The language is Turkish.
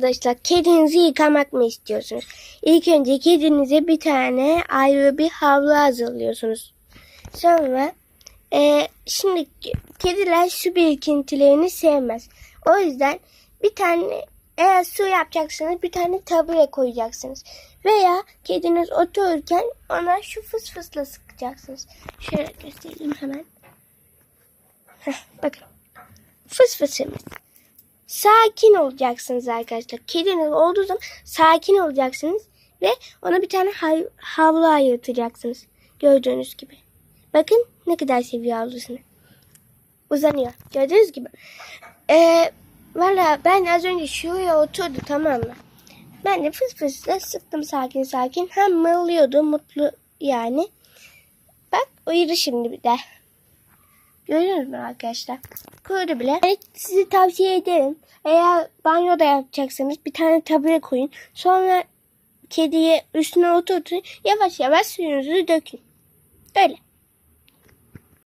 Arkadaşlar kedinizi yıkamak mı istiyorsunuz? İlk önce kedinize bir tane ayrı bir havlu hazırlıyorsunuz. Sonra e, şimdi kediler su birikintilerini sevmez. O yüzden bir tane eğer su yapacaksınız bir tane tabure koyacaksınız. Veya kediniz otururken ona şu fıs fısla sıkacaksınız. Şöyle göstereyim hemen. Heh, bakın. Fıs fısımız. Sakin olacaksınız arkadaşlar. Kediniz olduğu zaman sakin olacaksınız. Ve ona bir tane havlu ayırtacaksınız. Gördüğünüz gibi. Bakın ne kadar seviyor havlusunu. Uzanıyor. Gördüğünüz gibi. Ee, Valla ben az önce şuraya oturdu tamam mı? Ben de fıs fısla sıktım sakin sakin. Hem mırlıyordu mutlu yani. Bak uyudu şimdi bir de. Görüyorsunuz mu arkadaşlar? Kurudu bile. Evet, sizi tavsiye ederim. Eğer banyoda yapacaksanız bir tane tabure koyun. Sonra kediye üstüne oturtun. Yavaş yavaş suyunuzu dökün. Böyle.